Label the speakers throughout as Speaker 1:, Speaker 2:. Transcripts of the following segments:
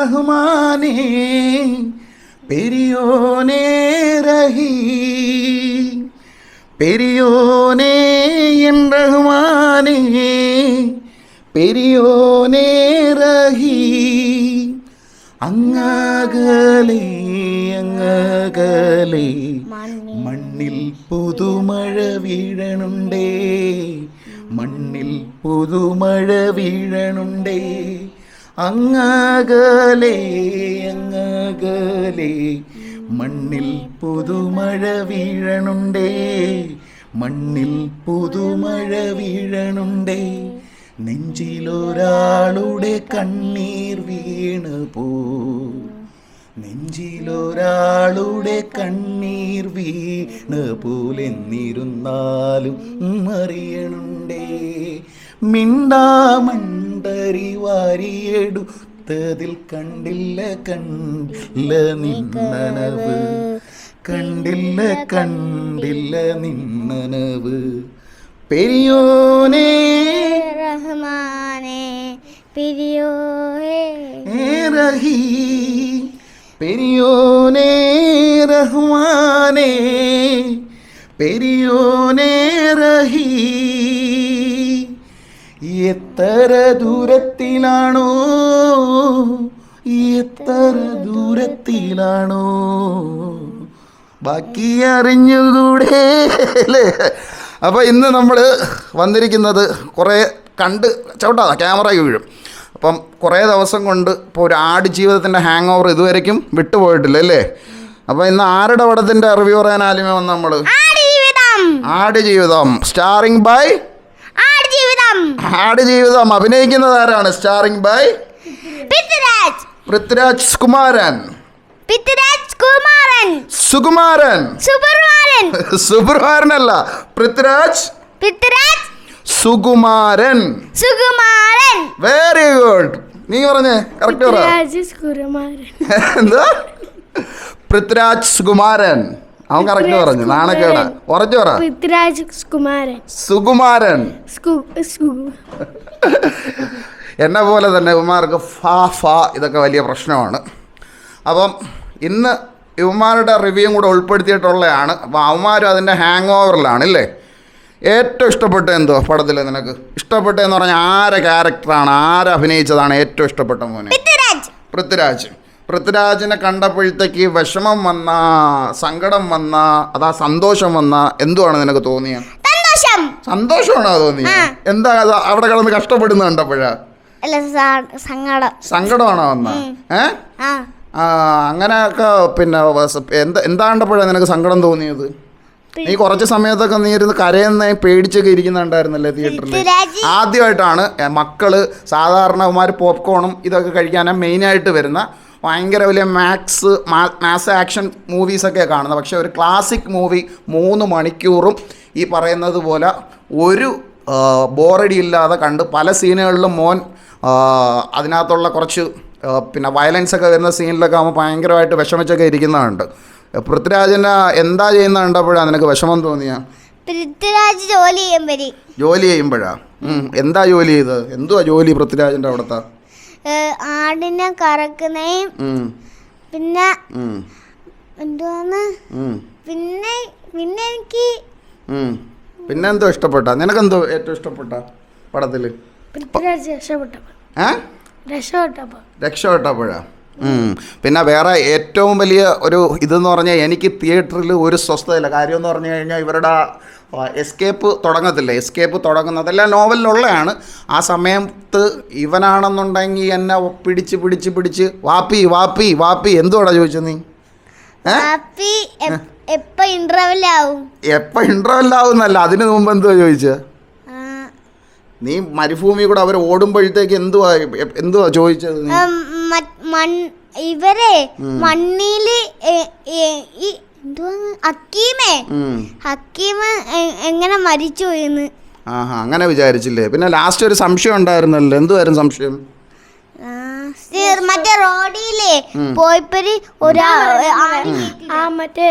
Speaker 1: റഹ്മാനേ പെരിയോനേ റഹീ പെരിയോനേ എൻ റഹ്മാനേ പെരിയോനേ റഹീ. അങ്ങകലേ അങ്ങകലേ മണ്ണിൽ പുതുമഴ വീഴണുണ്ടേ മണ്ണിൽ പുതുമഴ വീഴണുണ്ടേ. അങ്ങകലേ അങ്ങകലേ മണ്ണിൽ പുതുമഴ വീഴണുണ്ടേ മണ്ണിൽ പുതുമഴ വീഴണുണ്ടേ നെഞ്ചിലൊരാളുടെ കണ്ണീർ വീണ് പോ നെഞ്ചിലൊരാളുടെ കണ്ണീർ വീണ് പോലെന്നിരുന്നാലും അറിയണുണ്ടേ മിണ്ടാമണ്ടരി വാരിയെടുത്തതിൽ കണ്ടില്ല കണ്ടില്ല നിന്നനവ് കണ്ടില്ല കണ്ടില്ല നിന്നനവ് പെരിയോനേ.
Speaker 2: റഹ്മാനെ പിരിയോഹേ
Speaker 1: ഏ റഹീ. പെരിയോനേ റഹ്മാനേ. പെരിയോനേ റഹീ. എത്ര ദൂരത്തിലാണോ? എത്ര ദൂരത്തിലാണോ? ബാക്കി അറിഞ്ഞുകൂടെ അല്ലേ? അപ്പോൾ ഇന്ന് നമ്മൾ വന്നിരിക്കുന്നത് കുറേ കണ്ട് ചവിട്ടാ ക്യാമറ വീഴും. അപ്പം കുറേ ദിവസം കൊണ്ട് ഇപ്പോൾ ഒരു ആട് ജീവിതത്തിന്റെ ഹാങ് ഓവർ ഇതുവരയ്ക്കും വിട്ടുപോയിട്ടില്ല അല്ലേ? അപ്പോൾ ഇന്ന് ആരുടെ പടത്തിന്റെ റിവ്യൂ പറയാൻ ആലുമേ വന്ന് നമ്മൾ
Speaker 2: ആട് ജീവിതം.
Speaker 1: ആട് ജീവിതം. സ്റ്റാറിങ് ബൈ
Speaker 2: ആട് ജീവിതം
Speaker 1: ആട് ജീവിതം അഭിനയിക്കുന്നത് ആരാണ്? Starring by
Speaker 2: Prithviraj.
Speaker 1: Prithviraj Kumaran
Speaker 2: Prithviraj Kumaran
Speaker 1: Sukumaran.
Speaker 2: സുബർമാരൻ
Speaker 1: അല്ല പൃഥ്വിരാജ്
Speaker 2: പൃഥ്വിരാജ്
Speaker 1: സുകുമാരൻ.
Speaker 2: സുകുമാരൻ.
Speaker 1: വെരി ഗുഡ് നീ പറഞ്ഞേ. കറക്റ്റ് പറ.
Speaker 2: കുമാരൻ
Speaker 1: എന്താ? പൃഥ്വിരാജ് സുകുമാരൻ. അവൻ കറക്റ്റ് പറഞ്ഞു. നാണക്കേടാ. ഉറച്ചു പറ.
Speaker 2: പൃഥ്വിരാജ് കുമാരൻ.
Speaker 1: സുകുമാരൻ.
Speaker 2: സ്കു
Speaker 1: എന്നെ പോലെ തന്നെ ഇവന്മാർക്ക് ഫാ ഫാ ഇതൊക്കെ വലിയ പ്രശ്നമാണ്. അപ്പം ഇന്ന് ഇവന്മാരുടെ റിവ്യൂവും കൂടെ ഉൾപ്പെടുത്തിയിട്ടുള്ളതാണ് അപ്പോൾ അവന്മാരും അതിന്റെ ഹാങ് ഓവറിലാണ് ഇല്ലേ? ഏറ്റവും ഇഷ്ടപ്പെട്ട എന്തോ പടത്തിൽ നിനക്ക്? ഇഷ്ടപ്പെട്ടതെന്ന് പറഞ്ഞാൽ ആരെ ക്യാരക്ടറാണ് ആരെ അഭിനയിച്ചതാണ് ഏറ്റവും ഇഷ്ടപ്പെട്ട മോനെ? പൃഥ്വിരാജ്. പൃഥ്വിരാജിനെ കണ്ടപ്പോഴത്തേക്ക് വിഷമം വന്ന സങ്കടം വന്ന അതാ സന്തോഷം വന്ന എന്തുവാണ് നിനക്ക് തോന്നിയ?
Speaker 2: സന്തോഷം.
Speaker 1: സന്തോഷമാണോ തോന്നിയ? എന്താ അവിടെ കിടന്ന് കഷ്ടപ്പെടുന്ന കണ്ടപ്പോഴാ? സങ്കടമാണോ വന്ന? ഏ? അങ്ങനെയൊക്കെ പിന്നെ എന്താ എന്താ കണ്ടപ്പോഴാണ് നിനക്ക് സങ്കടം തോന്നിയത്? നീ കുറച്ച് സമയത്തൊക്കെ നീ ഇരുന്ന് കരയുന്ന പേടിച്ചൊക്കെ ഇരിക്കുന്നുണ്ടായിരുന്നല്ലേ തിയേറ്ററിൽ ആദ്യമായിട്ടാണ് മക്കൾ സാധാരണമാർ പോപ്കോണും ഇതൊക്കെ കഴിക്കാനാണ് മെയിനായിട്ട് വരുന്ന ഭയങ്കര വലിയ മാക്സ് മാസ് ആക്ഷൻ മൂവീസൊക്കെ കാണുന്നത്. പക്ഷേ ഒരു ക്ലാസിക് മൂവി മൂന്ന് മണിക്കൂറും ഈ പറയുന്നത് പോലെ ഒരു ബോറടി ഇല്ലാതെ കണ്ട് പല സീനുകളിലും മോൻ അതിനകത്തുള്ള കുറച്ച് പിന്നെ വയലൻസ് ഒക്കെ വരുന്ന സീനിലൊക്കെ ആകുമ്പോൾ ഭയങ്കരമായിട്ട് വിഷമിച്ചൊക്കെ ഇരിക്കുന്നതുണ്ട് പൃഥ്വിരാജന് എന്താ ചെയ്യുന്ന കണ്ടപ്പോഴാണ് നിനക്ക് വിഷമം തോന്നിയ?
Speaker 2: പൃഥ്വിരാജ് ജോലി ചെയ്യുമ്പോഴേ.
Speaker 1: ജോലി ചെയ്യുമ്പോഴാ? എന്താ ജോലി ചെയ്ത് എന്തുവാ ജോലി പൃഥ്വിരാജിന്റെ അവിടുത്തെ?
Speaker 2: ആടിനെ കറക്കുന്നേയും പിന്നെ. എന്തുവാന്ന് പിന്നെ പിന്നെ എനിക്ക്.
Speaker 1: പിന്നെ എന്തോ ഇഷ്ടപ്പെട്ട? നിനക്ക് എന്തോ ഏറ്റവും ഇഷ്ടപ്പെട്ട
Speaker 2: പടത്തിൽ?
Speaker 1: രക്ഷപ്പെട്ടപ്പോഴാ. പിന്നെ വേറെ ഏറ്റവും വലിയ ഒരു ഇതെന്ന് പറഞ്ഞാൽ എനിക്ക് തിയേറ്ററിൽ ഒരു സ്വസ്ഥതയില്ല. കാര്യം എന്ന് പറഞ്ഞു കഴിഞ്ഞാൽ ഇവരുടെ എസ്കേപ്പ് തുടങ്ങത്തില്ല. എസ്കേപ്പ് തുടങ്ങുന്നതെല്ലാം നോവലിലുള്ളതാണ്. ആ സമയത്ത് ഇവനാണെന്നുണ്ടെങ്കിൽ എന്നെ പിടിച്ച് പിടിച്ച് പിടിച്ച് വാപ്പി വാപ്പി വാപ്പി എന്തുവാടാ ചോദിച്ചത് നീ?
Speaker 2: എപ്പ ഇന്റർവെൽ
Speaker 1: ആവുന്നല്ല അതിന് മുമ്പ് എന്തുവാ ചോദിച്ച? നീ മരുഭൂമി കൂടെ അവർ ഓടുമ്പോഴത്തേക്ക് എന്തുവാ എന്തുവാ ചോദിച്ചത്
Speaker 2: ഇവരെ മണ്ണിൽ ഹക്കീമേ. ഹക്കീമ് എങ്ങനെ മരിച്ചു എന്ന്.
Speaker 1: ആഹാ അങ്ങനെ വിചാരിച്ചില്ലേ? പിന്നെ ലാസ്റ്റ് ഒരു സംശയം ഉണ്ടായിരുന്നല്ലോ. എന്തുവായിരുന്നു സംശയം?
Speaker 2: മറ്റേ റോഡിലെ പോയപ്പര് ഒരാ
Speaker 3: ആ മറ്റേ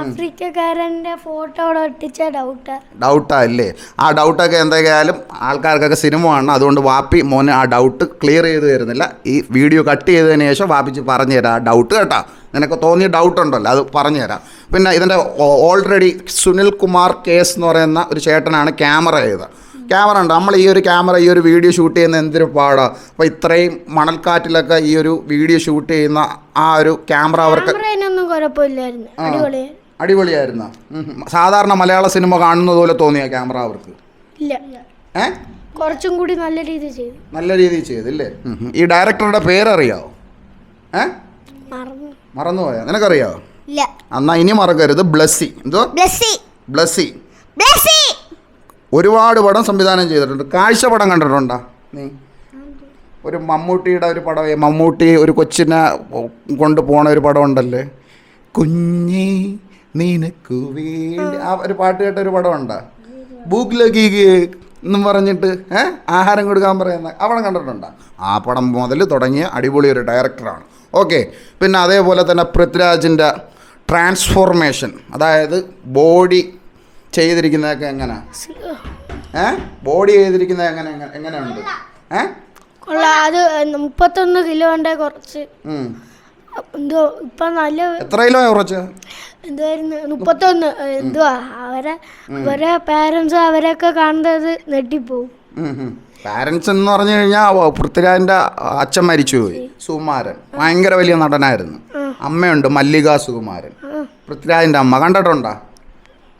Speaker 3: ആഫ്രിക്കക്കാരന്റെ ഫോട്ടോ അവിടെ ഒട്ടിച്ച ഡൗട്ടാ.
Speaker 1: ഡൗട്ടാ അല്ലേ? ആ ഡൗട്ടൊക്കെ എന്തൊക്കെയായാലും ആൾക്കാർക്കൊക്കെ സിനിമ കാണണം. അതുകൊണ്ട് വാപ്പി മോനെ ആ ഡൗട്ട് ക്ലിയർ ചെയ്ത് തരുന്നില്ല. ഈ വീഡിയോ കട്ട് ചെയ്തതിന് ശേഷം വാപ്പിച്ച് പറഞ്ഞു തരാം ആ ഡൗട്ട് കേട്ടാ. നിനക്ക് തോന്നിയ ഡൗട്ട് ഉണ്ടല്ലോ അത് പറഞ്ഞു തരാം പിന്നെ ഇതിന്റെ ഓൾറെഡി സുനിൽ കുമാർ കേസ് എന്ന് പറയുന്ന ഒരു ചേട്ടനാണ് ക്യാമറ ചെയ്തത്. ക്യാമറ ഉണ്ട്. നമ്മൾ ഈ ഒരു ക്യാമറ ഈ ഒരു വീഡിയോ ഷൂട്ട് ചെയ്യുന്ന എന്തൊരു പാടാണ് അപ്പോൾ ഇത്രയും മണൽക്കാറ്റിലൊക്കെ ഈ ഒരു വീഡിയോ ഷൂട്ട് ചെയ്യുന്ന ആ ഒരു ക്യാമറ അവർക്ക് അടിപൊളിയായിരുന്നു. സാധാരണ മലയാള സിനിമ കാണുന്നത് പോലെ തോന്നിയ ക്യാമറ അവർക്ക്?
Speaker 3: കുറച്ചും കൂടി നല്ല രീതിയിൽ ചെയ്തു.
Speaker 1: നല്ല രീതിയിൽ ചെയ്തില്ലേ. ഈ ഡയറക്ടറുടെ പേരറിയാവോ ഏ? മറന്നുപോയോ? നിനക്കറിയോ?
Speaker 2: ഇല്ല.
Speaker 1: എന്നാ ഇനി മറക്കരുത്. ബ്ലസ്സി. എന്തോ?
Speaker 2: ബ്ലസ്സി.
Speaker 1: ബ്ലസ്സി.
Speaker 2: ബ്ലസ്സി.
Speaker 1: ഒരുപാട് പടം സംവിധാനം ചെയ്തിട്ടുണ്ട്. കാഴ്ച പടം കണ്ടിട്ടുണ്ടോ? നീ? ഒരു മമ്മൂട്ടിയുടെ ഒരു പടം. മമ്മൂട്ടി ഒരു കൊച്ചിനെ കൊണ്ട് പോണ ഒരു പടം ഉണ്ടല്ലേ? കുഞ്ഞി നിനക്ക് വേണ്ടി. ആ ഒരു പാട്ട് കേട്ട ഒരു പടം ഉണ്ടോ? ബുക്ക് എന്നും പറഞ്ഞിട്ട് ഏഹ് ആഹാരം കൊടുക്കാൻ പറയുന്ന. ആ പടം കണ്ടിട്ടുണ്ടോ? ആ പടം മുതൽ തുടങ്ങിയ അടിപൊളി ഒരു ഡയറക്ടറാണ് ഓക്കെ. പിന്നെ അതേപോലെ തന്നെ പൃഥ്വിരാജിന്റെ ട്രാൻസ്ഫോർമേഷൻ അതായത് ബോഡി ചെയ്തിരിക്കുന്നതൊക്കെ എങ്ങനെയാ ഏ? ബോഡി ചെയ്തിരിക്കുന്നത് എങ്ങനെ എങ്ങനെ- എങ്ങനെയുണ്ട്? ഏ?
Speaker 3: അത് മുപ്പത്തൊന്ന് കിലോന്റെ കുറച്ച്.
Speaker 1: ഉം.
Speaker 3: എന്തോ ഇപ്പൊ നല്ല
Speaker 1: എത്ര കിലോ കുറച്ച്?
Speaker 3: എന്തായിരുന്നു മുപ്പത്തൊന്ന്. എന്തുവാ? അവരെ അവരെ പാരൻസ് അവരൊക്കെ കാണുന്നത് നെട്ടിപ്പോവും.
Speaker 1: പാരൻസ് എന്ന് പറഞ്ഞു കഴിഞ്ഞാൽ പൃഥ്വിരാജിന്റെ അച്ഛൻ മരിച്ചുപോയി. സുകുമാരൻ. ഭയങ്കര വലിയ നടനായിരുന്നു. അമ്മയുണ്ട് മല്ലിക സുകുമാരൻ. പൃഥ്വിരാജിന്റെ അമ്മ. കണ്ടിട്ടുണ്ടോ?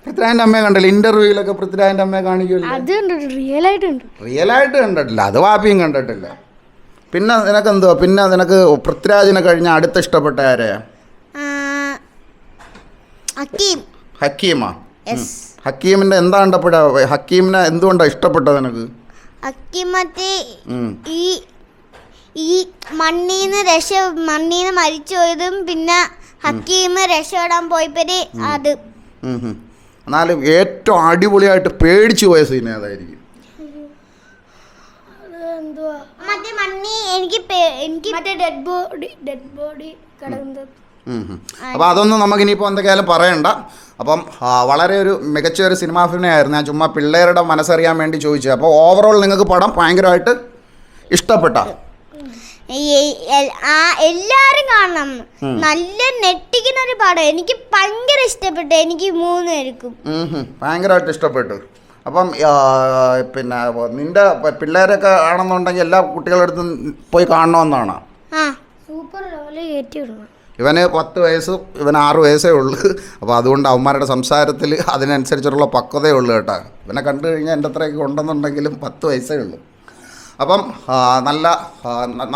Speaker 1: പൃഥ്വിരാജിന്റെ അമ്മയെ കണ്ടില്ല. ഇന്റർവ്യൂയിലൊക്കെ പൃഥ്വിരാജിന്റെ അമ്മയെ കാണിക്കുമല്ലോ.
Speaker 3: അത് റിയൽ ആയിട്ടുണ്ട്
Speaker 1: റിയലായിട്ട് കണ്ടിട്ടില്ല. അത് വാപ്പിയും കണ്ടിട്ടില്ല. പിന്നെ നിനക്ക് എന്തുവാ പിന്നെ നിനക്ക് പൃഥ്വിരാജിനെ കഴിഞ്ഞ അടുത്ത ഇഷ്ടപ്പെട്ട ആരെയാ ഹക്കീമാ? ഹക്കീമിന്റെ എന്താ കണ്ടപ്പോഴാ? ഹക്കീമിനെ എന്തുകൊണ്ടാണ് ഇഷ്ടപ്പെട്ടത് നിനക്ക്?
Speaker 2: അക്കീം മറ്റേ
Speaker 1: ഉം.
Speaker 2: ഈ ഈ മണ്ണീന്ന് രക്ഷ മണ്ണീന്ന് മരിച്ചു പോയതും പിന്നെ ഹക്കീമ് രക്ഷപ്പെടാൻ പോയപ്പോ അത്.
Speaker 1: എന്നാലും ഏറ്റവും അടിപൊളിയായിട്ട് പേടിച്ചു പോയ സീൻ ഏതായിരിക്കും?
Speaker 2: മറ്റേ മണ്ണി എനിക്ക് എനിക്ക്
Speaker 3: മറ്റേ ഡെഡ് ബോഡി ഡെഡ് ബോഡി കിടക്കുന്നത്
Speaker 1: അപ്പോൾ അതൊന്നും നമുക്ക് ഇനിയിപ്പോൾ എന്തൊക്കെയാലും പറയണ്ട. അപ്പം വളരെ ഒരു മികച്ച ഒരു സിനിമാ അഭിനയമായിരുന്നു. ഞാൻ ചുമ്മാ പിള്ളേരുടെ മനസ്സറിയാൻ വേണ്ടി ചോദിച്ചത്. അപ്പോൾ ഓവറോൾ നിങ്ങൾക്ക് പടം ഭയങ്കരമായിട്ട് ഇഷ്ടപ്പെട്ട?
Speaker 2: ഈ- ആ എല്ലാരും കാണണം. നല്ല നെട്ടിക്കുന്ന ഒരു പടം. എനിക്ക് ഭയങ്കര ഇഷ്ടപ്പെട്ടു. എനിക്ക് മൂന്ന് പേർക്കും.
Speaker 1: ഭയങ്കരമായിട്ട് ഇഷ്ടപ്പെട്ടു. അപ്പം പിന്നെ നിന്റെ പിള്ളേരൊക്കെ ആണെന്നുണ്ടെങ്കിൽ എല്ലാ കുട്ടികളുടെ അടുത്തും പോയി കാണണമെന്നാണ്?
Speaker 2: ആ.
Speaker 3: സൂപ്പർ ലെവലിൽ കയറ്റി വിടണം.
Speaker 1: ഇവന് പത്ത് വയസ്സ് ഇവൻ ആറ് വയസ്സേ ഉള്ളൂ. അപ്പോൾ അതുകൊണ്ട് അവന്മാരുടെ സംസാരത്തിൽ അതിനനുസരിച്ചുള്ള പക്വതയേ ഉള്ളൂ കേട്ടോ. ഇവനെ കണ്ടു കഴിഞ്ഞാൽ എന്റെ അത്രയൊക്കെ ഉണ്ടെന്നുണ്ടെങ്കിലും പത്ത് വയസ്സേ ഉള്ളൂ. അപ്പം നല്ല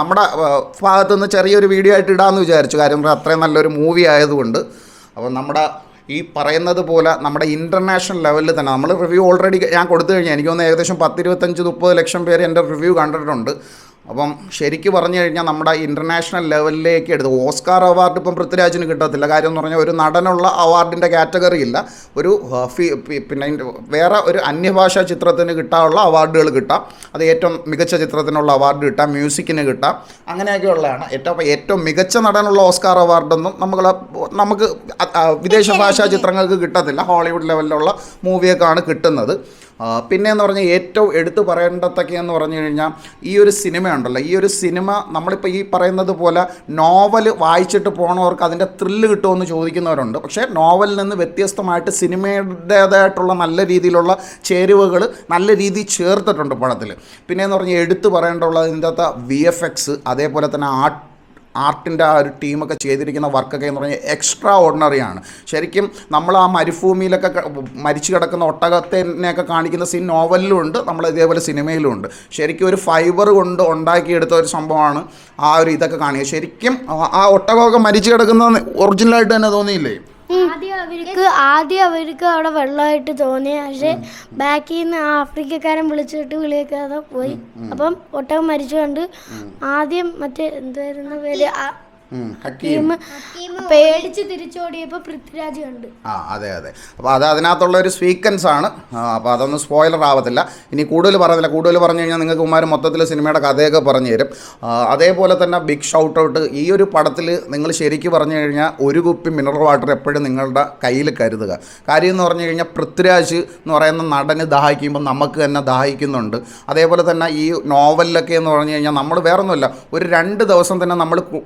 Speaker 1: നമ്മുടെ ഭാഗത്തു ഭാഗത്തുനിന്ന് ചെറിയൊരു വീഡിയോ ആയിട്ട് ഇടാമെന്ന് വിചാരിച്ചു. കാര്യം അത്രയും നല്ലൊരു മൂവി ആയതുകൊണ്ട്. അപ്പം നമ്മുടെ ഈ പറയുന്നത് പോലെ നമ്മുടെ ഇന്റർനാഷണൽ ലെവലിൽ തന്നെ നമ്മൾ റിവ്യൂ ഓൾറെഡി ഞാൻ കൊടുത്തു കഴിഞ്ഞാൽ എനിക്ക് തോന്നുന്നു ഏകദേശം പത്തിരുപത്തഞ്ച് മുപ്പത് ലക്ഷം പേര് എന്റെ റിവ്യൂ കണ്ടിട്ടുണ്ട്. അപ്പം ശരിക്ക് പറഞ്ഞു കഴിഞ്ഞാൽ നമ്മുടെ ഇന്റർനാഷണൽ ലെവലിലേക്ക് എടുത്ത് ഓസ്കാർ അവാർഡ് ഇപ്പം പൃഥ്വിരാജിന് കിട്ടത്തില്ല. കാര്യം എന്ന് പറഞ്ഞാൽ ഒരു നടനുള്ള അവാർഡിന്റെ കാറ്റഗറി ഇല്ല. ഒരു ഫി- പിന്നെ വേറെ ഒരു അന്യഭാഷാ ചിത്രത്തിന് കിട്ടാനുള്ള അവാർഡുകൾ കിട്ടാം. അത് ഏറ്റവും മികച്ച ചിത്രത്തിനുള്ള അവാർഡ് കിട്ടാം. മ്യൂസിക്കിന് കിട്ടാം. അങ്ങനെയൊക്കെയുള്ളതാണ് ഏറ്റവും ഏറ്റവും മികച്ച നടനുള്ള ഓസ്കാർ അവാർഡൊന്നും നമ്മൾ നമുക്ക് വിദേശ ഭാഷാ ചിത്രങ്ങൾക്ക് കിട്ടത്തില്ല. ഹോളിവുഡ് ലെവലിലുള്ള മൂവിയൊക്കെയാണ് കിട്ടുന്നത്. പിന്നെ എന്ന് പറഞ്ഞാൽ ഏറ്റവും എടുത്തു പറയേണ്ടതൊക്കെ എന്ന് പറഞ്ഞു കഴിഞ്ഞാൽ ഈ ഒരു സിനിമ ഉണ്ടല്ലോ. ഈ ഒരു സിനിമ നമ്മളിപ്പോൾ ഈ പറയുന്നത് പോലെ നോവൽ വായിച്ചിട്ട് പോണവർക്ക് അതിന്റെ ത്രില്ല് കിട്ടുമെന്ന് ചോദിക്കുന്നവരുണ്ട്. പക്ഷേ നോവലിൽ നിന്ന് വ്യത്യസ്തമായിട്ട് സിനിമയുടേതായിട്ടുള്ള നല്ല രീതിയിലുള്ള ചേരുവകൾ നല്ല രീതിയിൽ ചേർത്തിട്ടുണ്ട് പടത്തിൽ പിന്നെ എന്ന് പറഞ്ഞാൽ എടുത്തു പറയേണ്ടുള്ളത് ഇതിന്റെ അകത്ത് വി എഫ് എക്സ് അതേപോലെ തന്നെ ആർട്ട് ആർട്ടിന്റെ ആ ഒരു ടീമൊക്കെ ചെയ്തിരിക്കുന്ന വർക്കൊക്കെ എന്ന് പറഞ്ഞാൽ എക്സ്ട്രാ ഓർഡിനറി ആണ്. ശരിക്കും നമ്മൾ ആ മരുഭൂമിയിലൊക്കെ മരിച്ചു കിടക്കുന്ന ഒട്ടകത്തിനെയൊക്കെ കാണിക്കുന്ന സീൻ നോവലിലും ഉണ്ട് നമ്മൾ ഇതേപോലെ സിനിമയിലും ഉണ്ട്. ശരിക്കും ഒരു ഫൈബർ കൊണ്ട് ഉണ്ടാക്കിയെടുത്ത ഒരു സംഭവമാണ് ആ ഒരു ഇതൊക്കെ കാണിക്കുക ശരിക്കും ആ ഒട്ടകമൊക്കെ മരിച്ചു കിടക്കുന്ന ഒറിജിനലായിട്ട് തന്നെ തോന്നിയില്ലേ?
Speaker 3: ആദ്യം അവർക്ക് ആദ്യം അവർക്ക് അവിടെ വെള്ളമായിട്ട് തോന്നി. പക്ഷെ ബാക്കിൽ നിന്ന് ആഫ്രിക്കക്കാരൻ വിളിച്ചിട്ട് വിളിക്കാതെ പോയി. അപ്പം ഒട്ടകം മരിച്ചുകൊണ്ട് ആദ്യം മറ്റേ എന്തായിരുന്നു പേര്?
Speaker 1: ഹക്കീം
Speaker 3: പേടിച്ച് തിരിച്ചോടിയപ്പോ പൃഥ്വിരാജ് കണ്ട്.
Speaker 1: ആ അതെ അതെ. അപ്പോൾ അത് അതിനകത്തുള്ള ഒരു സ്വീക്വൻസ് ആണ്. അപ്പോൾ അതൊന്നും സ്പോയിലർ ആവത്തില്ല. ഇനി കൂടുതൽ പറയുന്നില്ല കൂടുതൽ പറഞ്ഞു കഴിഞ്ഞാൽ നിങ്ങൾക്ക് കുമാരൻ മൊത്തത്തിൽ സിനിമയുടെ കഥയൊക്കെ പറഞ്ഞു തരും. അതേപോലെ തന്നെ ബിഗ് ഷൗട്ട് ഔട്ട് ഈ ഒരു പടത്തിൽ നിങ്ങൾ ശരിക്കും പറഞ്ഞു കഴിഞ്ഞാൽ ഒരു കുപ്പി മിനറൽ വാട്ടർ എപ്പോഴും നിങ്ങളുടെ കയ്യിൽ കരുതുക. കാര്യം എന്ന് പറഞ്ഞു കഴിഞ്ഞാൽ പൃഥ്വിരാജ് എന്ന് പറയുന്ന നടന് ദാഹിക്കുമ്പോൾ നമുക്ക് തന്നെ ദാഹിക്കുന്നുണ്ട്. അതേപോലെ തന്നെ ഈ നോവലിലൊക്കെ എന്ന് പറഞ്ഞു കഴിഞ്ഞാൽ നമ്മൾ വേറൊന്നുമല്ല. ഒരു രണ്ട് ദിവസം തന്നെ നമ്മൾ കു-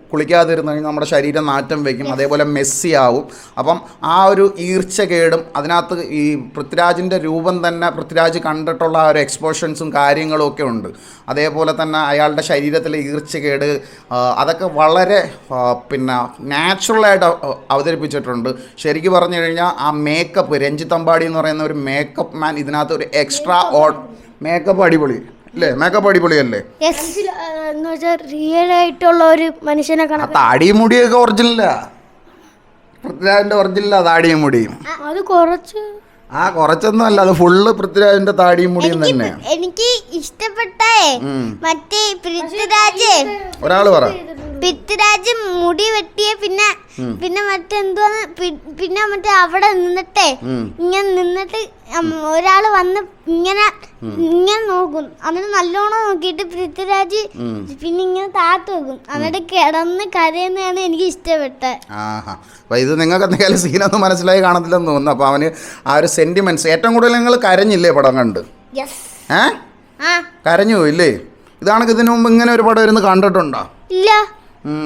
Speaker 1: കുളിക്കാതിരുന്ന് കഴിഞ്ഞാൽ നമ്മുടെ ശരീരം നാറ്റം വയ്ക്കും അതേപോലെ മെസ്സി ആവും അപ്പം ആ ഒരു ഈർച്ചകേടും അതിനകത്ത് ഈ പൃഥ്വിരാജിന്റെ രൂപം തന്നെ പൃഥ്വിരാജ് കണ്ടിട്ടുള്ള ആ ഒരു എക്സ്പോഷൻസും കാര്യങ്ങളും ഒക്കെ ഉണ്ട്. അതേപോലെ തന്നെ അയാളുടെ ശരീരത്തിലെ ഈർച്ചകേട് അതൊക്കെ വളരെ പിന്നെ നാച്ചുറലായിട്ട് അവതരിപ്പിച്ചിട്ടുണ്ട്. ശരിക്കും പറഞ്ഞു കഴിഞ്ഞാൽ ആ മേക്കപ്പ് രഞ്ജിത്ത് അമ്പാടി എന്ന് പറയുന്ന ഒരു മേക്കപ്പ് മാൻ ഇതിനകത്ത് ഒരു എക്സ്ട്രാ ഓ മേക്കപ്പ് അടിപൊളി. അല്ലേ മേക്കപ്പ് അടിപൊളിയല്ലേ?
Speaker 3: എന്ന് വെച്ചാൽ റിയൽ ആയിട്ടുള്ള ഒരു മനുഷ്യനെ
Speaker 1: ആ
Speaker 3: കണക്ക്
Speaker 1: താടിയും മുടിയൊക്കെ ഒറിജിനലാ പൃഥ്വിരാജിന്റെ ഒറിജിനലാ താടിയും മുടിയും
Speaker 3: അത് കുറച്ച്.
Speaker 1: ആ കുറച്ചൊന്നും അല്ല അത് ഫുള്ള് പൃഥ്വിരാജിന്റെ താടിയും മുടിയും
Speaker 2: എനിക്ക്
Speaker 1: തന്നെ.
Speaker 2: എനിക്ക് ഇഷ്ടപ്പെട്ടേ
Speaker 1: ഉം.
Speaker 2: മറ്റേ പൃഥ്വിരാജ്.
Speaker 1: ഒരാൾ പറ.
Speaker 2: പൃഥ്വിരാജ് മുടി വെട്ടിയ പിന്നെ പിന്നെ മറ്റെന്തുവാന്ന്? പിന്നെ മറ്റേ അവിടെ നിന്നിട്ടേ. ഇങ്ങനെ നിന്നിട്ട് ഒരാൾ വന്ന് ഇങ്ങനെ ഇങ്ങനെ നോക്കും. എന്നിട്ട് നല്ലോണം നോക്കിയിട്ട് പൃഥ്വിരാജ് പിന്നെ ഇങ്ങനെ താത്തു വെക്കും. എന്നിട്ട് കിടന്ന് കരയുന്നതാണ് എനിക്ക് ഇഷ്ടപ്പെട്ടത്.
Speaker 1: ആഹാ. അപ്പോൾ ഇത് നിങ്ങൾക്ക് എന്തെങ്കിലും സീനൊന്നും മനസ്സിലായി കാണത്തില്ലെന്ന് തോന്നുന്നു. അപ്പോൾ അവന് ആ ഒരു സെന്റിമെന്റ്സ് ഏറ്റവും കൂടുതൽ നിങ്ങൾ കരഞ്ഞില്ലേ പടം കണ്ട്? ഏ? കരഞ്ഞു ഇല്ലേ ഇതാണെങ്കിൽ ഇതിനു മുമ്പ് ഇങ്ങനെ ഒരു പടം ഇരുന്ന് കണ്ടിട്ടുണ്ടോ?
Speaker 2: ഇല്ല.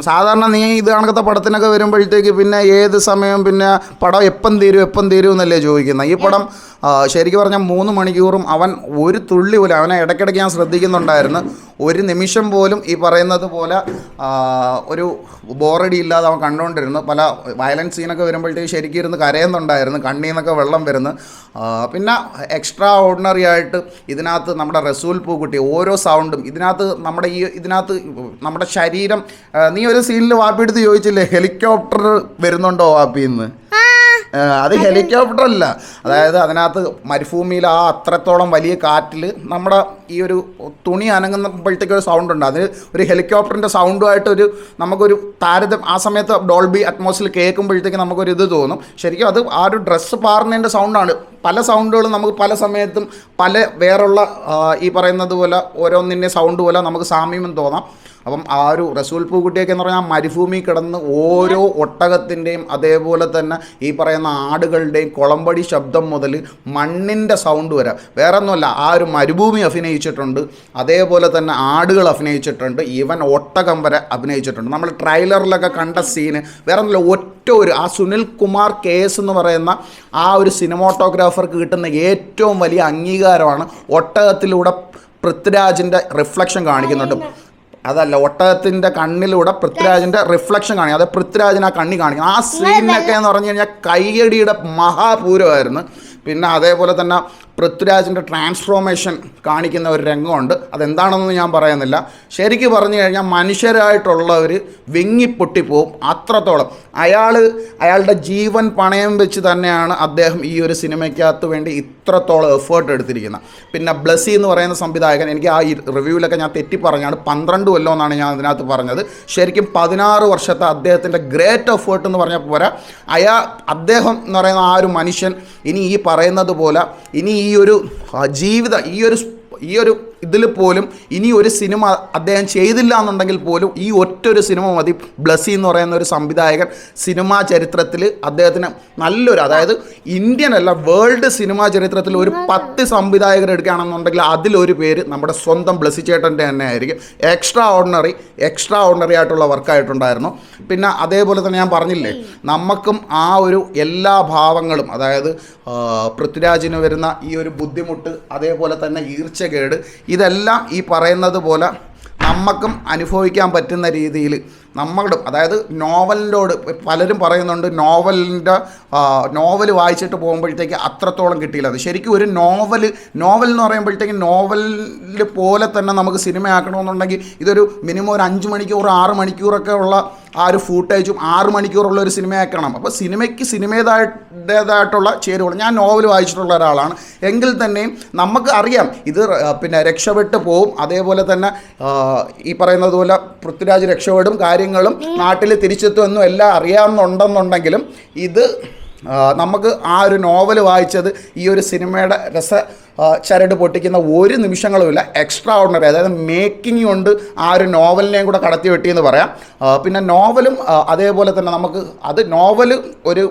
Speaker 1: സാധാരണ നീ ഇത് കണക്കത്തെ പടത്തിനൊക്കെ വരുമ്പോഴത്തേക്ക് പിന്നെ ഏത് സമയം പിന്നെ പടം എപ്പം തീരും എപ്പം തീരും എന്നല്ലേ ചോദിക്കുന്നത് ഈ പടം ശരിക്കും പറഞ്ഞാൽ മൂന്ന് മണിക്കൂറും അവൻ ഒരു തുള്ളി പോലും അവനെ ഇടയ്ക്കിടയ്ക്ക് ഞാൻ ശ്രദ്ധിക്കുന്നുണ്ടായിരുന്നു. ഒരു നിമിഷം പോലും ഈ പറയുന്നത് പോലെ ഒരു ബോറടി ഇല്ലാതെ അവൻ കണ്ടുകൊണ്ടിരുന്നു. പല വയലൻസ് സീനൊക്കെ വരുമ്പോഴത്തേക്ക് ശരിക്കും ഇരുന്ന് കരയുന്നുണ്ടായിരുന്നു കണ്ണിൽ നിന്നൊക്കെ വെള്ളം വരുന്നു. പിന്നെ എക്സ്ട്രാ ഓർഡിനറി ആയിട്ട് ഇതിനകത്ത് നമ്മുടെ റസൂൽ പൂക്കുട്ടി ഓരോ സൗണ്ടും ഇതിനകത്ത് നമ്മുടെ ഈ ഇതിനകത്ത് നമ്മുടെ ശരീരം നീ ഒരു സീനിൽ വാപ്പിയെടുത്ത് ചോദിച്ചില്ലേ ഹെലികോപ്റ്റർ വരുന്നുണ്ടോ വാപ്പിന്ന് അത് ഹെലികോപ്റ്റർ അല്ല അതായത് അതിനകത്ത് മരുഭൂമിയിൽ ആ അത്രത്തോളം വലിയ കാറ്റിൽ നമ്മുടെ ഈ ഒരു തുണി അനങ്ങുമ്പോഴത്തേക്ക് ഒരു സൗണ്ട് ഉണ്ട്. അതിന് ഒരു ഹെലികോപ്റ്ററിന്റെ സൗണ്ടുമായിട്ട് ഒരു നമുക്കൊരു താരതമ്യം ആ സമയത്ത് ഡോൾബി അറ്റ്മോസ്ഫിയർ കേൾക്കുമ്പോഴത്തേക്ക് നമുക്കൊരു ഇത് തോന്നും. ശരിക്കും അത് ആ ഒരു ഡ്രസ്സ് പാറുന്നതിന്റെ സൗണ്ടാണ് പല സൗണ്ടുകളും നമുക്ക് പല സമയത്തും പല വേറുള്ള ഈ പറയുന്നത് പോലെ ഓരോന്നിന്റെ സൗണ്ട് പോലെ നമുക്ക് സാമ്യം തോന്നാം. അപ്പം ആ ഒരു റസൂൽ പൂക്കുട്ടിയൊക്കെ എന്ന് പറഞ്ഞാൽ മരുഭൂമി കിടന്ന് ഓരോ ഒട്ടകത്തിന്റെയും അതേപോലെ തന്നെ ഈ പറയുന്ന ആടുകളുടെയും കുളമ്പടി ശബ്ദം മുതൽ മണ്ണിന്റെ സൗണ്ട് വരെ. വേറെ ഒന്നുമല്ല ആ ഒരു മരുഭൂമി അഭിനയിച്ചിട്ടുണ്ട്. അതേപോലെ തന്നെ ആടുകൾ അഭിനയിച്ചിട്ടുണ്ട്. ഈവൻ ഒട്ടകം വരെ അഭിനയിച്ചിട്ടുണ്ട്. നമ്മൾ ട്രെയിലറിലൊക്കെ കണ്ട സീന് വേറെ ഒന്നുമില്ല ഒറ്റ ഒരു ആ സുനിൽ കുമാർ കേസ് എന്ന് പറയുന്ന ആ ഒരു സിനിമോട്ടോഗ്രാഫർക്ക് കിട്ടുന്ന ഏറ്റവും വലിയ അംഗീകാരമാണ് ഒട്ടകത്തിലൂടെ പൃഥ്വിരാജിന്റെ റിഫ്ലക്ഷൻ കാണിക്കുന്നുണ്ട്. അതല്ല ഒട്ടകത്തിന്റെ കണ്ണിലൂടെ പൃഥ്വിരാജിന്റെ റിഫ്ലക്ഷൻ കാണിക്കും. അത് പൃഥ്വിരാജിന് ആ കണ്ണി കാണിക്കും. ആ സീനൊക്കെ എന്ന് പറഞ്ഞു കഴിഞ്ഞാൽ കയ്യടിയുടെ മഹാപൂരമായിരുന്നു. പിന്നെ അതേപോലെ തന്നെ പൃഥ്വിരാജിന്റെ ട്രാൻസ്ഫോർമേഷൻ കാണിക്കുന്ന ഒരു രംഗമുണ്ട്. അതെന്താണെന്ന് ഞാൻ പറയുന്നില്ല. ശരിക്കും പറഞ്ഞു കഴിഞ്ഞാൽ മനുഷ്യരായിട്ടുള്ളവർ വിങ്ങിപ്പൊട്ടിപ്പോവും അത്രത്തോളം. അയാൾ അയാളുടെ ജീവൻ പണയം വെച്ച് തന്നെയാണ് അദ്ദേഹം ഈ ഒരു സിനിമയ്ക്കകത്ത് വേണ്ടി ഇത്രത്തോളം എഫേർട്ട് എടുത്തിരിക്കുന്നത്. പിന്നെ ബ്ലസ്സി എന്ന് പറയുന്ന സംവിധായകൻ എനിക്ക് ആ റിവ്യൂവിലൊക്കെ ഞാൻ തെറ്റി പറഞ്ഞാണ്. പന്ത്രണ്ട് കൊല്ലം എന്നാണ് ഞാൻ അതിനകത്ത് പറഞ്ഞത്. ശരിക്കും പതിനാറ് വർഷത്തെ അദ്ദേഹത്തിന്റെ ഗ്രേറ്റ് എഫേർട്ട് എന്ന് പറഞ്ഞാൽ പോരാ. അയാ അദ്ദേഹം എന്ന് പറയുന്ന ആ ഒരു മനുഷ്യൻ ഇനി ഈ പറയുന്നത് പോലെ ഇനി ഈ ഒരു ജീവിതം ഈ ഒരു ഈ ഒരു ഇതിൽ പോലും ഇനി ഒരു സിനിമ അദ്ദേഹം ചെയ്തില്ല എന്നുണ്ടെങ്കിൽ പോലും ഈ ഒറ്റൊരു സിനിമ മതി. ബ്ലസ്സി എന്ന് പറയുന്ന ഒരു സംവിധായകൻ സിനിമാ ചരിത്രത്തിൽ അദ്ദേഹത്തിന് നല്ലൊരു അതായത് ഇന്ത്യൻ അല്ല വേൾഡ് സിനിമാ ചരിത്രത്തിൽ ഒരു പത്ത് സംവിധായകർ എടുക്കുകയാണെന്നുണ്ടെങ്കിൽ അതിലൊരു പേര് നമ്മുടെ സ്വന്തം ബ്ലസ്സി ചേട്ടന്റെ തന്നെ ആയിരിക്കും. എക്സ്ട്രാ ഓർഡിനറി എക്സ്ട്രാ ഓർഡിനറി ആയിട്ടുള്ള വർക്കായിട്ടുണ്ടായിരുന്നു പിന്നെ അതേപോലെ തന്നെ ഞാൻ പറഞ്ഞില്ലേ നമുക്കും ആ ഒരു എല്ലാ ഭാവങ്ങളും അതായത് പൃഥ്വിരാജിന് വരുന്ന ഈ ഒരു ബുദ്ധിമുട്ട് അതേപോലെ തന്നെ ഈർച്ചകേട് ഇതെല്ലാം ഈ പറയുന്നത് പോലെ നമുക്കും അനുഭവിക്കാൻ പറ്റുന്ന രീതിയിൽ നമ്മളുടെ അതായത് നോവലിനോട് പലരും പറയുന്നുണ്ട് നോവലിന്റെ നോവൽ വായിച്ചിട്ട് പോകുമ്പോഴത്തേക്ക് അത്രത്തോളം കിട്ടിയില്ല. അത് ശരിക്കും ഒരു നോവൽ നോവൽ എന്ന് പറയുമ്പോഴത്തേക്ക് നോവലിൽ പോലെ തന്നെ നമുക്ക് സിനിമയാക്കണമെന്നുണ്ടെങ്കിൽ ഇതൊരു മിനിമം ഒരു അഞ്ച് മണിക്കൂർ ആറ് മണിക്കൂറൊക്കെ ഉള്ള ആ ഒരു ഫൂട്ടേജും ആറ് മണിക്കൂറുള്ള ഒരു സിനിമയാക്കണം. അപ്പോൾ സിനിമയ്ക്ക് സിനിമയുടേതായിട്ടുള്ള ചേരുവകൾ. ഞാൻ നോവൽ വായിച്ചിട്ടുള്ള ഒരാളാണ്. എങ്കിൽ തന്നെയും നമുക്ക് അറിയാം ഇത് പിന്നെ രക്ഷപ്പെട്ടു പോവും. അതേപോലെ തന്നെ ഈ പറയുന്നത് പോലെ പൃഥ്വിരാജ് രക്ഷപ്പെടും കാര്യങ്ങളും നാട്ടിൽ തിരിച്ചെത്തുമെന്നും എല്ലാം അറിയാമെന്നുണ്ടെന്നുണ്ടെങ്കിലും ഇത് നമുക്ക് ആ ഒരു നോവൽ വായിച്ചത് ഈ ഒരു സിനിമയുടെ രസ ചരട് പൊട്ടിക്കുന്ന ഒരു നിമിഷങ്ങളുമില്ല. എക്സ്ട്രാ ഓർഡിനറി അതായത് മേക്കിംഗ് കൊണ്ട് ആ ഒരു നോവലിനെയും കൂടെ കടത്തി വെട്ടിയെന്ന് പറയാം. പിന്നെ നോവലും അതേപോലെ തന്നെ നമുക്ക് അത് നോവൽ ഒരു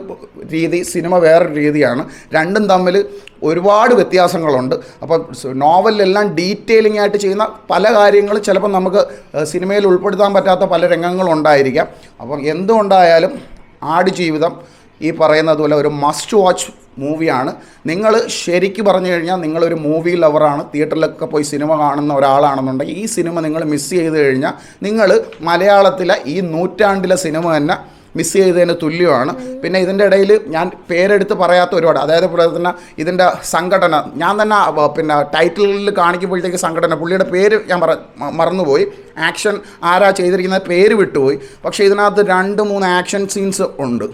Speaker 1: രീതി സിനിമ വേറൊരു രീതിയാണ്. രണ്ടും തമ്മിൽ ഒരുപാട് വ്യത്യാസങ്ങളുണ്ട്. അപ്പം സ് നോവലിലെല്ലാം ഡീറ്റെയിലിംഗ് ആയിട്ട് ചെയ്യുന്ന പല കാര്യങ്ങളും ചിലപ്പോൾ നമുക്ക് സിനിമയിൽ ഉൾപ്പെടുത്താൻ പറ്റാത്ത പല രംഗങ്ങളുണ്ടായിരിക്കാം. അപ്പം എന്തുകൊണ്ടായാലും ആടുജീവിതം ഈ പറയുന്നത് പോലെ ഒരു മസ്റ്റ് വാച്ച് മൂവിയാണ് നിങ്ങൾ ശരിക്ക് പറഞ്ഞു കഴിഞ്ഞാൽ നിങ്ങളൊരു മൂവി ലവറാണ് തിയേറ്ററിലൊക്കെ പോയി സിനിമ കാണുന്ന ഒരാളാണെന്നുണ്ടെങ്കിൽ ഈ സിനിമ നിങ്ങൾ മിസ് ചെയ്ത് കഴിഞ്ഞാൽ നിങ്ങൾ മലയാളത്തിലെ ഈ നൂറ്റാണ്ടിലെ സിനിമ തന്നെ മിസ് ചെയ്തതിന് തുല്യമാണ്. പിന്നെ ഇതിന്റെ ഇടയിൽ ഞാൻ പേരെടുത്ത് പറയാത്ത ഒരുപാട് അതായത് തന്നെ ഇതിന്റെ സംഘടന ഞാൻ തന്നെ പിന്നെ ടൈറ്റിലിൽ കാണിക്കുമ്പോഴത്തേക്ക് സംഘടന പുള്ളിയുടെ പേര് ഞാൻ പറ മറന്നുപോയി. ആക്ഷൻ ആരാ ചെയ്തിരിക്കുന്ന പേര് വിട്ടുപോയി. പക്ഷേ ഇതിനകത്ത് രണ്ട് മൂന്ന് ആക്ഷൻ സീൻസ് ഉണ്ട്.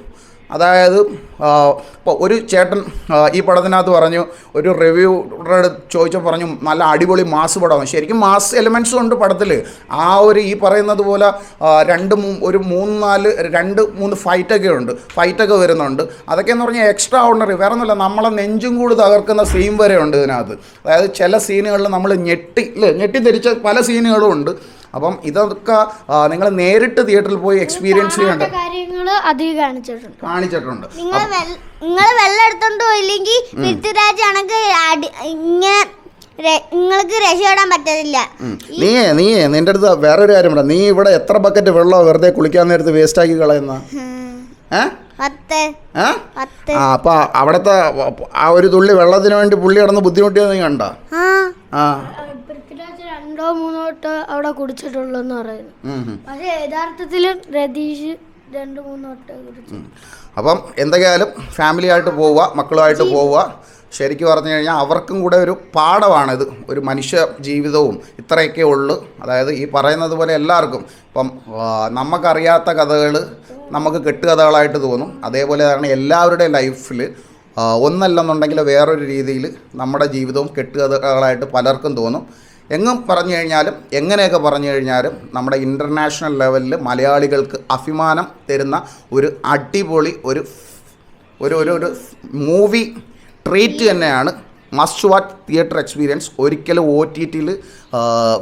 Speaker 1: അതായത് ഇപ്പോൾ ഒരു ചേട്ടൻ ഈ പടത്തിനകത്ത് പറഞ്ഞു ഒരു റിവ്യൂടെ ചോദിച്ചാൽ പറഞ്ഞു നല്ല അടിപൊളി മാസ് പടമാണ്. ശരിക്കും മാസ് എലിമെൻസും ഉണ്ട് പടത്തിൽ ആ ഒരു ഈ പറയുന്നത് പോലെ രണ്ട് ഒരു മൂന്ന് നാല് രണ്ട് മൂന്ന് ഫൈറ്റൊക്കെ ഉണ്ട് ഫൈറ്റൊക്കെ വരുന്നുണ്ട്. അതൊക്കെ എന്ന് പറഞ്ഞാൽ എക്സ്ട്രാ ഓർഡിനറി വേറെ ഒന്നുമില്ല നമ്മളെ നെഞ്ചും കൂടി തകർക്കുന്ന സീൻ വരെ ഉണ്ട് ഇതിനകത്ത്. അതായത് ചില സീനുകളിൽ നമ്മൾ ഞെട്ടി ഇല്ലേ? ഞെട്ടിദ്ധരിച്ച പല സീനുകളും ഉണ്ട്. അപ്പം ഇതൊക്കെ നിങ്ങൾ നേരിട്ട് തിയേറ്ററിൽ പോയി എക്സ്പീരിയൻസ് ചെയ്യേണ്ട
Speaker 3: കാണിച്ചിട്ടുണ്ട്.
Speaker 1: കാണിച്ചിട്ടുണ്ട്.
Speaker 2: നിങ്ങൾ വെള്ളം എടുത്തോണ്ട് പോയില്ലെങ്കിൽ പൃഥ്വിരാജ് ഇങ്ങനെ നിങ്ങൾക്ക് രക്ഷപ്പെടാൻ പറ്റത്തില്ല.
Speaker 1: നീയേ നീയേ നിന്റെ അടുത്ത് വേറൊരു കാര്യം പറയാം നീ ഇവിടെ എത്ര ബക്കറ്റ് വെള്ളം വെറുതെ കുളിക്കാൻ നേരത്ത് വേസ്റ്റ് ആക്കി കളയുന്ന? ആ അപ്പൊ അവിടത്തെ ആ ഒരു തുള്ളി വെള്ളത്തിന് വേണ്ടി പുള്ളി കിടന്ന് ബുദ്ധിമുട്ടിയത് നീ കണ്ട?
Speaker 2: ആ.
Speaker 3: രണ്ടോ മൂന്നോ വട്ടം അവിടെ കുടിച്ചിട്ടുള്ളൂ എന്ന് പറയുന്നു. പക്ഷേ യഥാർത്ഥത്തിൽ രതീഷ് രണ്ടു മൂന്ന് വട്ടം കുടിച്ചു.
Speaker 1: അപ്പം എന്തൊക്കെയായാലും ഫാമിലി ആയിട്ട് പോവുക മക്കളുമായിട്ട് പോവുക. ശരിക്കും പറഞ്ഞു കഴിഞ്ഞാൽ അവർക്കും കൂടെ ഒരു പാഠമാണിത്. ഒരു മനുഷ്യ ജീവിതവും ഇത്രയൊക്കെ ഉള്ളു. അതായത് ഈ പറയുന്നത് പോലെ എല്ലാവർക്കും. ഇപ്പം നമുക്കറിയാത്ത കഥകൾ നമുക്ക് കെട്ടുകഥകളായിട്ട് തോന്നും. അതേപോലെ തന്നെ എല്ലാവരുടെയും ലൈഫിൽ ഒന്നല്ലെന്നുണ്ടെങ്കിൽ വേറൊരു രീതിയിൽ നമ്മുടെ ജീവിതവും കെട്ടുകഥകളായിട്ട് പലർക്കും തോന്നും. എങ്ങും പറഞ്ഞു കഴിഞ്ഞാലും എങ്ങനെയൊക്കെ പറഞ്ഞു കഴിഞ്ഞാലും നമ്മുടെ ഇന്റർനാഷണൽ ലെവലിൽ മലയാളികൾക്ക് അഭിമാനം തരുന്ന ഒരു അടിപൊളി ഒരു ഒരു ഒരു മൂവി ട്രീറ്റ് തന്നെയാണ് മസ്റ്റ് വാച്ച് തിയേറ്റർ എക്സ്പീരിയൻസ് ഒരിക്കലും ഒ ടി ടിയിൽ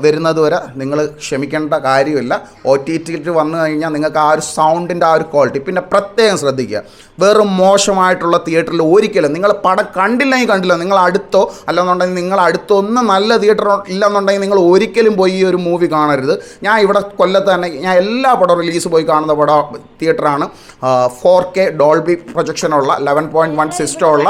Speaker 1: വരുന്നത് വരെ നിങ്ങൾ ക്ഷമിക്കേണ്ട കാര്യമില്ല. ഒ ടി ടിയിൽ വന്നു കഴിഞ്ഞാൽ നിങ്ങൾക്ക് ആ ഒരു സൗണ്ടിന്റെ ആ ഒരു ക്വാളിറ്റി പിന്നെ പ്രത്യേകം ശ്രദ്ധിക്കുക. വെറും മോശമായിട്ടുള്ള തിയേറ്ററിൽ ഒരിക്കലും നിങ്ങൾ പടം കണ്ടില്ലെങ്കിൽ കണ്ടില്ല. നിങ്ങൾ അടുത്തോ അല്ലെന്നുണ്ടെങ്കിൽ നിങ്ങൾ അടുത്തോ ഒന്നും നല്ല തിയേറ്റർ ഇല്ലെന്നുണ്ടെങ്കിൽ നിങ്ങൾ ഒരിക്കലും പോയി ഈ ഒരു മൂവി കാണരുത്. ഞാൻ ഇവിടെ കൊല്ലത്ത് തന്നെ ഞാൻ എല്ലാ പടം റിലീസ് പോയി കാണുന്ന പടം തിയേറ്ററാണ്. ഫോർ കെ ഡോൾബി പ്രൊജക്ഷനുള്ള ലെവൻ പോയിന്റ് വൺ സിസ്റ്റമുള്ള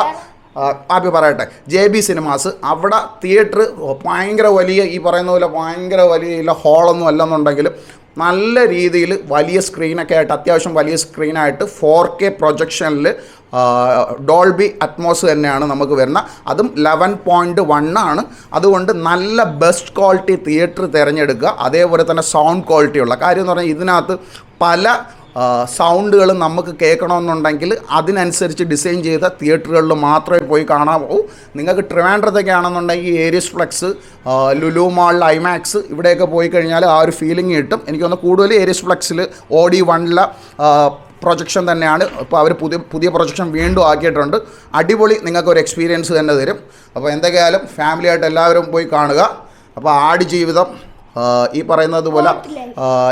Speaker 1: ആപ്പി പറയട്ടെ ജെ ബി സിനിമാസ് അവിടെ തിയേറ്റർ ഭയങ്കര വലിയ ഈ പറയുന്ന പോലെ ഭയങ്കര വലിയ ഹോളൊന്നും അല്ലെന്നുണ്ടെങ്കിലും നല്ല രീതിയിൽ വലിയ സ്ക്രീനൊക്കെ ആയിട്ട് അത്യാവശ്യം വലിയ സ്ക്രീനായിട്ട് ഫോർ കെ പ്രൊജക്ഷനിൽ ഡോൾബി അറ്റ്മോസ് തന്നെയാണ് നമുക്ക് വരുന്നത് അതും ലെവൻ പോയിന്റ് വൺ ആണ്. അതുകൊണ്ട് നല്ല ബെസ്റ്റ് ക്വാളിറ്റി തിയേറ്റർ തിരഞ്ഞെടുക്കുക അതേപോലെ തന്നെ സൗണ്ട് ക്വാളിറ്റി ഉള്ള. കാര്യം എന്ന് പറഞ്ഞാൽ ഇതിനകത്ത് പല സൗണ്ടുകൾ നമുക്ക് കേൾക്കണമെന്നുണ്ടെങ്കിൽ അതിനനുസരിച്ച് ഡിസൈൻ ചെയ്ത തിയേറ്ററുകളിൽ മാത്രമേ പോയി കാണാവൂ. നിങ്ങൾക്ക് ട്രിവാൻഡ്രത്തൊക്കെ ആണെന്നുണ്ടെങ്കിൽ Ariesplex Lulu mall IMAX ഇവിടെയൊക്കെ പോയി കഴിഞ്ഞാൽ ആ ഒരു ഫീലിംഗ് കിട്ടും. എനിക്കൊന്ന് കൂടുതൽ ഏരിയസ് ഫ്ലെക്സിൽ ഓഡി വണ്ണിലെ പ്രൊജക്ഷൻ തന്നെയാണ്. ഇപ്പോൾ അവർ പുതിയ പുതിയ പ്രൊജക്ഷൻ വീണ്ടും ആക്കിയിട്ടുണ്ട്. അടിപൊളി നിങ്ങൾക്ക് ഒരു എക്സ്പീരിയൻസ് തന്നെ തരും. അപ്പോൾ എന്തൊക്കെയായാലും ഫാമിലിയായിട്ട് എല്ലാവരും പോയി കാണുക. അപ്പോൾ ആടുജീവിതം ഈ പറയുന്നത് പോലെ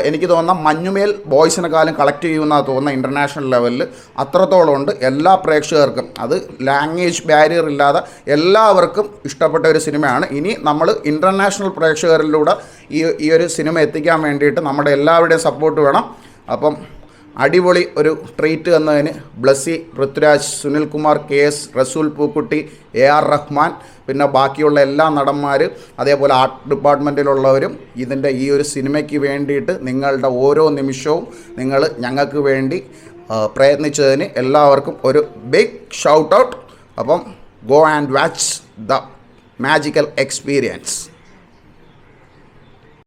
Speaker 1: എനിക്ക് തോന്നുന്ന മഞ്ഞുമേൽ ബോയ്സിനെക്കാളും കളക്ട് ചെയ്യുന്ന തോന്നുന്ന ഇന്റർനാഷണൽ ലെവലിൽ അത്രത്തോളം ഉണ്ട്. എല്ലാ പ്രേക്ഷകർക്കും അത് ലാംഗ്വേജ് ബാരിയർ ഇല്ലാതെ എല്ലാവർക്കും ഇഷ്ടപ്പെട്ട ഒരു സിനിമയാണ്. ഇനി നമ്മൾ ഇന്റർനാഷണൽ പ്രേക്ഷകരിലൂടെ ഈ ഈ ഒരു സിനിമ എത്തിക്കാൻ വേണ്ടിയിട്ട് നമ്മുടെ എല്ലാവരുടെയും സപ്പോർട്ട് വേണം. അപ്പം അടിപൊളി ഒരു ട്രീറ്റ് എന്നതിന് Blessy Prithviraj Sunilkumar K S Resul Pookutty A R Rahman പിന്നെ ബാക്കിയുള്ള എല്ലാ നടന്മാർ അതേപോലെ ആർട്ട് ഡിപ്പാർട്ട്മെന്റിലുള്ളവരും ഇതിന്റെ ഈ ഒരു സിനിമയ്ക്ക് വേണ്ടിയിട്ട് നിങ്ങളുടെ ഓരോ നിമിഷവും നിങ്ങൾ ഞങ്ങൾക്ക് വേണ്ടി പ്രയത്നിച്ചതിന് എല്ലാവർക്കും ഒരു ബിഗ് ഷൗട്ട് ഔട്ട് അപ്പം go and watch the magical experience